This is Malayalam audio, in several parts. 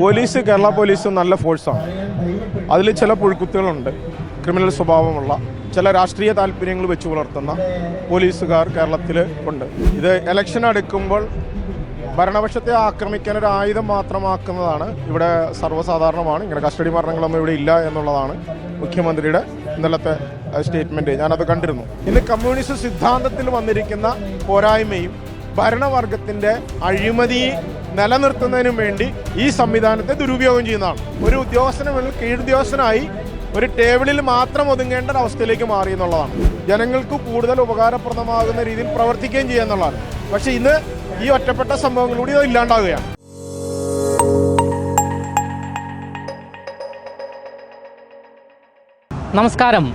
പോലീസ് കേരള പോലീസ് നല്ല ഫോഴ്സാണ്. അതിൽ ചില പുഴുക്കുത്തുകളുണ്ട്. ക്രിമിനൽ സ്വഭാവമുള്ള ചില രാഷ്ട്രീയ താല്പര്യങ്ങൾ വെച്ച് പുലർത്തുന്ന പോലീസുകാർ കേരളത്തിൽ ഉണ്ട്. ഇത് ഇലക്ഷൻ അടുക്കുമ്പോൾ ഭരണപക്ഷത്തെ ആക്രമിക്കാൻ ഒരു ആയുധം മാത്രമാക്കുന്നതാണ് ഇവിടെ സർവസാധാരണമാണ്. ഇങ്ങനെ കസ്റ്റഡി മരണങ്ങളൊന്നും ഇവിടെ ഇല്ല എന്നുള്ളതാണ് മുഖ്യമന്ത്രിയുടെ ഇന്നലത്തെ സ്റ്റേറ്റ്മെന്റ് ഞാനത് കണ്ടിരുന്നു. ഇന്ന് കമ്മ്യൂണിസ്റ്റ് സിദ്ധാന്തത്തിൽ വന്നിരിക്കുന്ന പോരായ്മയും ഭരണവർഗത്തിന്റെ അഴിമതി നിലനിർത്തുന്നതിനും വേണ്ടി ഈ സംവിധാനത്തെ ദുരുപയോഗം ചെയ്യുന്നതാണ്. ഒരു ഉദ്യോഗസ്ഥന് മുന്നിൽ കീഴുദ്യോഗസ്ഥനായി ഒരു ടേബിളിൽ മാത്രം ഒതുങ്ങേണ്ട ഒരു അവസ്ഥയിലേക്ക് മാറി എന്നുള്ളതാണ്. ജനങ്ങൾക്ക് കൂടുതൽ ഉപകാരപ്രദമാകുന്ന രീതിയിൽ പ്രവർത്തിക്കുകയും ചെയ്യുക എന്നുള്ളതാണ്. പക്ഷേ ഇന്ന് ഈ ഒറ്റപ്പെട്ട സംഭവങ്ങളിലൂടെ അത് ഇല്ലാണ്ടാവുകയാണ്. നമസ്കാരം.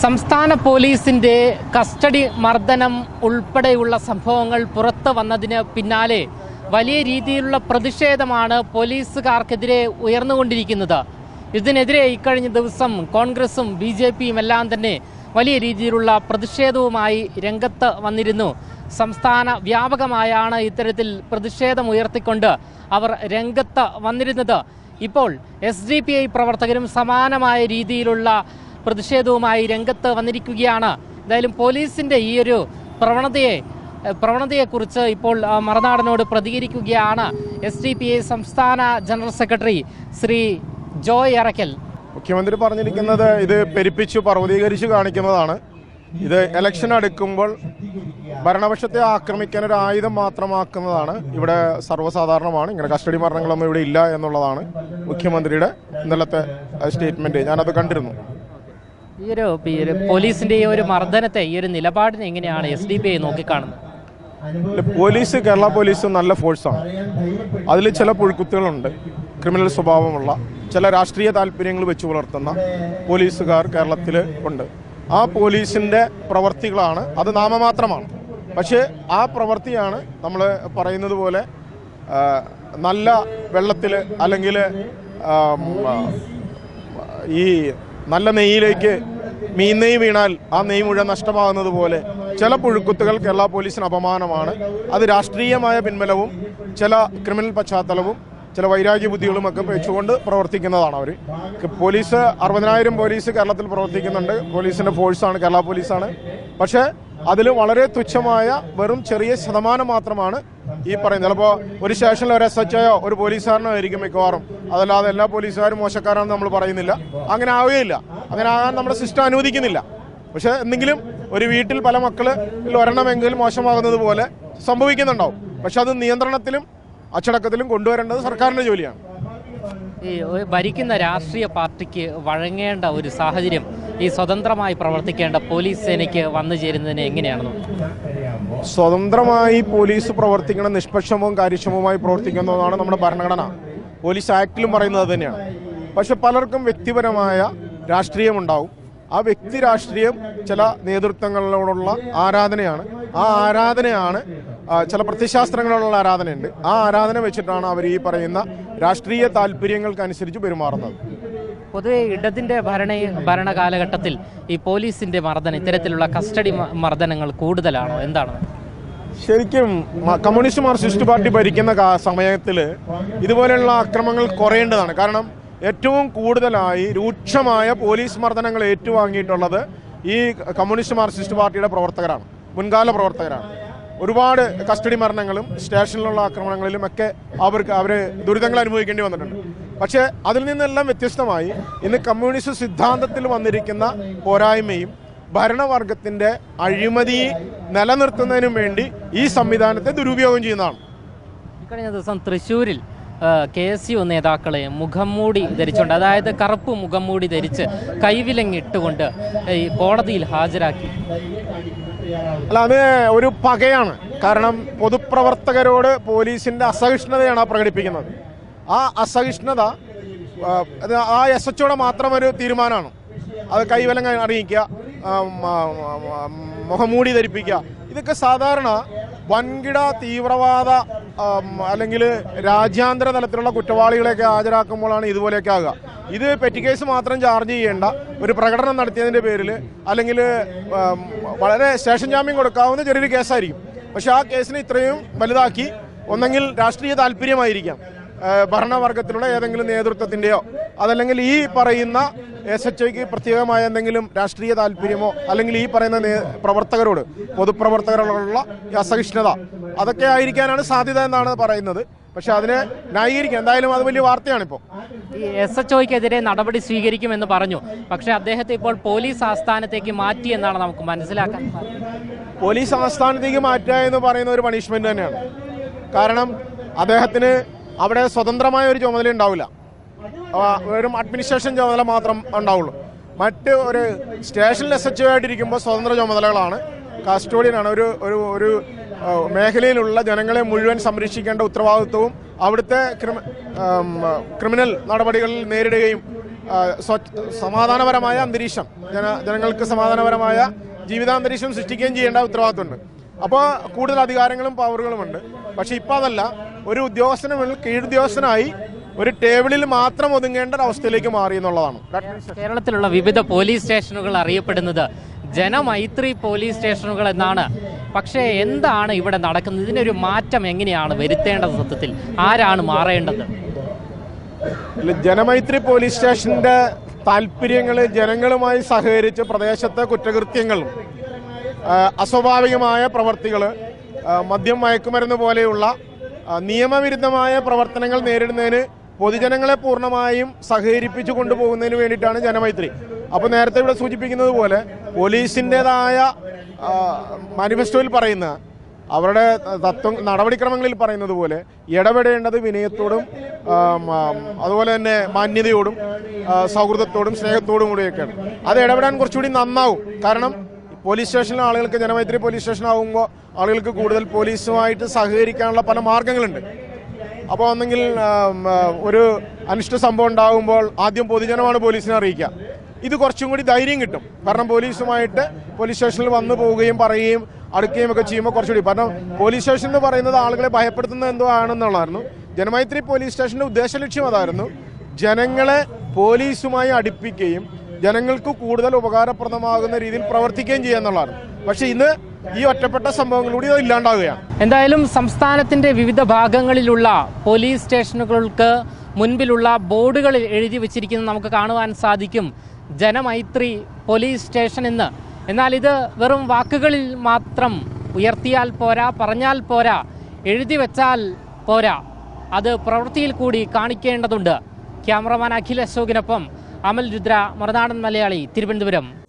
സംസ്ഥാന പോലീസിന്റെ കസ്റ്റഡി മർദ്ദനം ഉൾപ്പെടെയുള്ള സംഭവങ്ങൾ പുറത്തു വന്നതിന് പിന്നാലെ വലിയ രീതിയിലുള്ള പ്രതിഷേധമാണ് പോലീസുകാർക്കെതിരെ ഉയർന്നുകൊണ്ടിരിക്കുന്നത്. ഇതിനെതിരെ ഇക്കഴിഞ്ഞ ദിവസം കോൺഗ്രസും ബി ജെ പിയും എല്ലാം തന്നെ വലിയ രീതിയിലുള്ള പ്രതിഷേധവുമായി രംഗത്ത് വന്നിരുന്നു. സംസ്ഥാന വ്യാപകമായാണ് ഇത്തരത്തിൽ പ്രതിഷേധം ഉയർത്തിക്കൊണ്ട് അവർ രംഗത്ത് വന്നിരുന്നത്. ഇപ്പോൾ എസ് ഡി പി ഐ പ്രവർത്തകരും സമാനമായ രീതിയിലുള്ള പ്രതിഷേധവുമായി രംഗത്ത് വന്നിരിക്കുകയാണ്. എന്തായാലും പോലീസിന്റെ ഈ ഒരു പ്രവണതയെ പ്രവണതയെക്കുറിച്ച് ഇപ്പോൾ മറുനാടനോട് പ്രതികരിക്കുകയാണ് എസ് ഡി പി ഐ സംസ്ഥാന ജനറൽ സെക്രട്ടറി ശ്രീ ജോയ് അറക്കൽ മുഖ്യമന്ത്രി പറഞ്ഞിരിക്കുന്നത് ഇത് പെരുപ്പിച്ചു പർവതീകരിച്ചു കാണിക്കുന്നതാണ്. ഇത് ഇലക്ഷൻ അടുക്കുമ്പോൾ ഭരണപക്ഷത്തെ ആക്രമിക്കാൻ ഒരു ആയുധം മാത്രമാക്കുന്നതാണ്. ഇവിടെ സർവസാധാരണമാണ്. ഇങ്ങനെ കസ്റ്റഡി മരണങ്ങളൊന്നും ഇവിടെ ഇല്ല എന്നുള്ളതാണ് മുഖ്യമന്ത്രിയുടെ ഇന്നലത്തെ സ്റ്റേറ്റ്മെന്റ്. ഞാനത് കണ്ടിരുന്നു. ഈ ഒരു പോലീസിന്റെ ഈ ഒരു മർദ്ദനത്തെ ഈ ഒരു നിലപാടിനെ എങ്ങനെയാണ് എസ് ഡി പി ഐ നോക്കിക്കാണുന്നത്? പോലീസ് കേരള പോലീസ് നല്ല ഫോഴ്സാണ്. അതിൽ ചില പുഴുക്കുത്തുകളുണ്ട്. ക്രിമിനൽ സ്വഭാവമുള്ള ചില രാഷ്ട്രീയ താല്പര്യങ്ങൾ വെച്ച് പുലർത്തുന്ന പോലീസുകാർ കേരളത്തിൽ ഉണ്ട്. ആ പോലീസിന്റെ പ്രവർത്തികളാണ് അത് നാമമാത്രമാണ്. പക്ഷേ ആ പ്രവൃത്തിയാണ് നമ്മൾ പറയുന്നത് പോലെ നല്ല വെള്ളത്തിൽ അല്ലെങ്കിൽ ഈ നല്ല നെയ്യിലേക്ക് മീൻ നെയ്യ് വീണാൽ ആ നെയ് മുഴുവൻ നഷ്ടമാകുന്നത് പോലെ ചില പുഴുക്കുത്തുകൾ കേരള പോലീസിന് അപമാനമാണ്. അത് രാഷ്ട്രീയമായ പിൻബലവും ചില ക്രിമിനൽ പശ്ചാത്തലവും ചില വൈരാഗ്യ ബുദ്ധികളും ഒക്കെ വെച്ചുകൊണ്ട് പ്രവർത്തിക്കുന്നതാണ് അവർ പോലീസ് അറുപതിനായിരം പോലീസ് കേരളത്തിൽ പ്രവർത്തിക്കുന്നുണ്ട്. പോലീസിന്റെ ഫോഴ്സാണ് കേരള പോലീസാണ്. പക്ഷേ അതിൽ വളരെ തുച്ഛമായ വെറും ചെറിയ ശതമാനം മാത്രമാണ് ഈ പറയുന്നത്. ചിലപ്പോൾ ഒരു സ്റ്റേഷനിൽ ഒരു എസ് എച്ച് ഒയോ ഒരു പോലീസുകാരനോ ആയിരിക്കും മിക്കവാറും. അതല്ലാതെ എല്ലാ പോലീസുകാരും മോശക്കാരാണെന്ന് നമ്മൾ പറയുന്നില്ല. അങ്ങനെ ആവുകയില്ല. അങ്ങനെ ആകാൻ നമ്മുടെ സിസ്റ്റം അനുവദിക്കുന്നില്ല. പക്ഷേ എന്തെങ്കിലും ഒരു വീട്ടിൽ പല മക്കൾ ഒരെണ്ണമെങ്കിൽ മോശമാകുന്നത് പോലെ സംഭവിക്കുന്നുണ്ടാവും. പക്ഷെ അത് നിയന്ത്രണത്തിലും അച്ചടക്കത്തിലും കൊണ്ടുവരേണ്ടത് സർക്കാരിന്റെ ജോലിയാണ്. ഈ ഭരിക്കുന്ന രാഷ്ട്രീയ പാർട്ടിക്ക് വഴങ്ങേണ്ട ഒരു സാഹചര്യം ഈ സ്വതന്ത്രമായി പ്രവർത്തിക്കേണ്ട പോലീസ് സേനയ്ക്ക് വന്നു ചേരുന്നതിന് എങ്ങനെയാണെന്ന് സ്വതന്ത്രമായി പോലീസ് പ്രവർത്തിക്കണം നിഷ്പക്ഷമവും കാര്യക്ഷമവുമായി പ്രവർത്തിക്കുന്നതാണ് നമ്മുടെ ഭരണഘടന. പോലീസ് ആക്ടിലും പറയുന്നത് തന്നെയാണ്. പക്ഷെ പലർക്കും വ്യക്തിപരമായ രാഷ്ട്രീയമുണ്ടാവും. ആ വ്യക്തി രാഷ്ട്രീയം ചില നേതൃത്വങ്ങളോടുള്ള ആരാധനയാണ്. ആ ആരാധനയാണ് ചില പ്രത്യശാസ്ത്രങ്ങളോടുള്ള ആരാധനയുണ്ട്. ആ ആരാധന വെച്ചിട്ടാണ് അവർ ഈ പറയുന്ന രാഷ്ട്രീയ താല്പര്യങ്ങൾക്കനുസരിച്ച് പെരുമാറുന്നത്. പൊതുവെ ഇടതിന്റെ ഭരണ ഭരണകാലഘട്ടത്തിൽ ഈ പോലീസിന്റെ മർദ്ദനം ഇത്തരത്തിലുള്ള കസ്റ്റഡി മർദ്ദനങ്ങൾ കൂടുതലാണോ? എന്താണ്? ശരിക്കും കമ്മ്യൂണിസ്റ്റ് മാർക്സിസ്റ്റ് പാർട്ടി ഭരിക്കുന്ന സമയത്തിൽ ഇതുപോലെയുള്ള അക്രമങ്ങൾ കുറയേണ്ടതാണ്. കാരണം ഏറ്റവും കൂടുതലായി രൂക്ഷമായ പോലീസ് മർദ്ദനങ്ങൾ ഏറ്റുവാങ്ങിയിട്ടുള്ളത് ഈ കമ്മ്യൂണിസ്റ്റ് മാർക്സിസ്റ്റ് പാർട്ടിയുടെ പ്രവർത്തകരാണ് മുൻകാല പ്രവർത്തകരാണ്. ഒരുപാട് കസ്റ്റഡി മരണങ്ങളും സ്റ്റേഷനിലുള്ള ആക്രമണങ്ങളിലും ഒക്കെ അവർക്ക് അവർ ദുരിതങ്ങൾ അനുഭവിക്കേണ്ടി വന്നിട്ടുണ്ട്. പക്ഷേ അതിൽ നിന്നെല്ലാം വ്യത്യസ്തമായി ഇന്ന് കമ്മ്യൂണിസ്റ്റ് സിദ്ധാന്തത്തിൽ വന്നിരിക്കുന്ന പോരായ്മയും ഭരണവർഗത്തിന്റെ അഴിമതി നിലനിർത്തുന്നതിനും വേണ്ടി ഈ സംവിധാനത്തെ ദുരുപയോഗം ചെയ്യുന്നതാണ്. കഴിഞ്ഞ ദിവസം തൃശ്ശൂരിൽ കെ എസ് യു നേതാക്കളെ മുഖംമൂടി ധരിച്ചുകൊണ്ട് അതായത് കറുപ്പ് മുഖംമൂടി ധരിച്ച് കൈവിലങ്ങിട്ടുകൊണ്ട് ഈ കോടതിയിൽ ഹാജരാക്കി. അല്ല അത് ഒരു പകയാണ്. കാരണം പൊതുപ്രവർത്തകരോട് പോലീസിന്റെ അസഹിഷ്ണുതയാണ് പ്രകടിപ്പിക്കുന്നത്. ആ അസഹിഷ്ണുത ആ, എസ് എച്ചോടെ മാത്രം ഒരു തീരുമാനമാണ്. അത് കൈവലം അറിയിക്കുക മുഖംമൂടി ധരിപ്പിക്കുക. ഇതൊക്കെ സാധാരണ വൻകിട തീവ്രവാദ അല്ലെങ്കിൽ രാജ്യാന്തര തലത്തിലുള്ള കുറ്റവാളികളെയൊക്കെ ഹാജരാക്കുമ്പോഴാണ് ഇതുപോലെയൊക്കെ ആകുക. ഇത് പെറ്റി കേസ് മാത്രം ചാർജ് ചെയ്യേണ്ട ഒരു പ്രകടനം നടത്തിയതിന്റെ പേരിൽ അല്ലെങ്കിൽ വളരെ സ്റ്റേഷൻ ജാമ്യം കൊടുക്കാവുന്ന ചെറിയൊരു കേസായിരിക്കും. പക്ഷേ ആ കേസിനെ ഇത്രയും വലുതാക്കി ഒന്നെങ്കിൽ രാഷ്ട്രീയ താല്പര്യമായിരിക്കാം. ഭരണവർഗത്തിലുള്ള ഏതെങ്കിലും നേതൃത്വത്തിന്റെയോ അതല്ലെങ്കിൽ ഈ പറയുന്ന എസ് എച്ച് ഒക്ക് പ്രത്യേകമായ എന്തെങ്കിലും രാഷ്ട്രീയ താല്പര്യമോ അല്ലെങ്കിൽ ഈ പറയുന്ന പ്രവർത്തകരോട് പൊതുപ്രവർത്തകരോടുള്ള അസഹിഷ്ണുത അതൊക്കെ ആയിരിക്കാനാണ് സാധ്യത എന്നാണ് പറയുന്നത്. പക്ഷെ അതിനെ ന്യായീകരിക്കാം എന്തായാലും അത് വലിയ വാർത്തയാണിപ്പോൾ ഈ എസ് എച്ച് ഒക്കെതിരെ നടപടി സ്വീകരിക്കുമെന്ന് പറഞ്ഞു. പക്ഷേ അദ്ദേഹത്തെ ഇപ്പോൾ പോലീസ് ആസ്ഥാനത്തേക്ക് മാറ്റി എന്നാണ് നമുക്ക് മനസ്സിലാക്കാൻ. പോലീസ് ആസ്ഥാനത്തേക്ക് മാറ്റുക എന്ന് പറയുന്ന ഒരു പണിഷ്മെന്റ് തന്നെയാണ്. കാരണം അദ്ദേഹത്തിന് അവിടെ സ്വതന്ത്രമായ ഒരു ചുമതല ഉണ്ടാവില്ല. വെറും അഡ്മിനിസ്ട്രേഷൻ ചുമതല മാത്രം ഉണ്ടാവുള്ളൂ. മറ്റ് ഒരു സ്റ്റേഷനിൽ എസ് എച്ച് ആയിട്ടിരിക്കുമ്പോൾ സ്വതന്ത്ര ചുമതലകളാണ്. കസ്റ്റോഡിയനാണ് ഒരു ഒരു ഒരു മേഖലയിലുള്ള ജനങ്ങളെ മുഴുവൻ സംരക്ഷിക്കേണ്ട ഉത്തരവാദിത്വവും അവിടുത്തെ ക്രിമിനൽ നടപടികളിൽ നേരിടുകയും സമാധാനപരമായ അന്തരീക്ഷം ജന ജനങ്ങൾക്ക് സമാധാനപരമായ ജീവിതാന്തരീക്ഷം സൃഷ്ടിക്കുകയും ചെയ്യേണ്ട ഉത്തരവാദിത്വമുണ്ട്. അപ്പോൾ കൂടുതൽ അധികാരങ്ങളും പവറുകളുമുണ്ട് പക്ഷേ ഇപ്പോൾ അതല്ല. ഒരു ഉദ്യോഗസ്ഥന് കീഴുദ്യോഗസ്ഥനായി ഒരു ടേബിളിൽ മാത്രം ഒതുങ്ങേണ്ട ഒരു അവസ്ഥയിലേക്ക് മാറി എന്നുള്ളതാണ്. കേരളത്തിലുള്ള വിവിധ പോലീസ് സ്റ്റേഷനുകൾ അറിയപ്പെടുന്നത് ജനമൈത്രി പോലീസ് സ്റ്റേഷനുകൾ എന്നാണ്. പക്ഷേ എന്താണ് ഇവിടെ നടക്കുന്നത്? ഇതിനൊരു മാറ്റം എങ്ങനെയാണ് വരുത്തേണ്ടത് സത്യത്തിൽ? ആരാണ് മാറേണ്ടത്? ജനമൈത്രി പോലീസ് സ്റ്റേഷന്റെ താല്പര്യങ്ങൾ ജനങ്ങളുമായി സഹകരിച്ച് പ്രദേശത്തെ കുറ്റകൃത്യങ്ങളും അസ്വാഭാവികമായ പ്രവർത്തികൾ മദ്യം മയക്കുമരുന്ന് പോലെയുള്ള നിയമവിരുദ്ധമായ പ്രവർത്തനങ്ങൾ നേരിടുന്നതിന് പൊതുജനങ്ങളെ പൂർണമായും സഹകരിപ്പിച്ചു കൊണ്ടുപോകുന്നതിന് വേണ്ടിയിട്ടാണ് ജനമൈത്രി. അപ്പോൾ നേരത്തെ ഇവിടെ സൂചിപ്പിക്കുന്നത് പോലെ പോലീസിന്റെതായ മാനിഫെസ്റ്റോയിൽ പറയുന്ന അവരുടെ തത്വം നടപടിക്രമങ്ങളിൽ പറയുന്നത് പോലെ ഇടപെടേണ്ടത് വിനയത്തോടും അതുപോലെ തന്നെ മാന്യതയോടും സൗഹൃദത്തോടും സ്നേഹത്തോടും കൂടിയൊക്കെയാണ്. അത് ഇടപെടാൻ കുറച്ചുകൂടി നന്നാവും. കാരണം പോലീസ് സ്റ്റേഷനിലെ ആളുകൾക്ക് ജനമൈത്രി പോലീസ് സ്റ്റേഷൻ ആകുമ്പോൾ ആളുകൾക്ക് കൂടുതൽ പോലീസുമായിട്ട് സഹകരിക്കാനുള്ള പല മാർഗങ്ങളുണ്ട്. അപ്പോൾ ഒന്നെങ്കിൽ ഒരു അനിഷ്ട സംഭവം ഉണ്ടാകുമ്പോൾ ആദ്യം പൊതുജനമാണ് പോലീസിനെ അറിയിക്കുക. ഇത് കുറച്ചും കൂടി ധൈര്യം കിട്ടും. കാരണം പോലീസുമായിട്ട് പോലീസ് സ്റ്റേഷനിൽ വന്നു പോവുകയും പറയുകയും അടുക്കുകയും ഒക്കെ ചെയ്യുമ്പോൾ കുറച്ചുകൂടി കാരണം പോലീസ് സ്റ്റേഷൻ എന്ന് പറയുന്നത് ആളുകളെ ഭയപ്പെടുത്തുന്നത് എന്തോ ആണെന്നുള്ളതായിരുന്നു. ജനമൈത്രി പോലീസ് സ്റ്റേഷന്റെ ഉദ്ദേശ ലക്ഷ്യം അതായിരുന്നു ജനങ്ങളെ പോലീസുമായി അടുപ്പിക്കുകയും ജനങ്ങൾക്ക് കൂടുതൽ ഉപകാരപ്രദമാകുന്ന രീതിയിൽ പ്രവർത്തിക്കുകയും ചെയ്യുക എന്നുള്ളതാണ്. പക്ഷേ ഇന്ന് ഈ ഒറ്റപ്പെട്ട സംഭവങ്ങളിലൂടെ ഇല്ലാണ്ടാവുകയാണ് എന്തായാലും സംസ്ഥാനത്തിന്റെ വിവിധ ഭാഗങ്ങളിലുള്ള പോലീസ് സ്റ്റേഷനുകൾക്ക് മുൻപിലുള്ള ബോർഡുകളിൽ എഴുതി വച്ചിരിക്കുന്നത് നമുക്ക് കാണുവാൻ സാധിക്കും. ജനമൈത്രി പോലീസ് സ്റ്റേഷൻ എന്ന്. എന്നാൽ ഇത് വെറും വാക്കുകളിൽ മാത്രം ഉയർത്തിയാൽ പോരാ പറഞ്ഞാൽ പോരാ എഴുതി വെച്ചാൽ പോരാ. അത് പ്രവൃത്തിയിൽ കൂടി കാണിക്കേണ്ടതുണ്ട്. ക്യാമറമാൻ അഖിൽ അശോകിനൊപ്പം അമൽ രുദ്ര മറുനാടൻ മലയാളി തിരുവനന്തപുരം.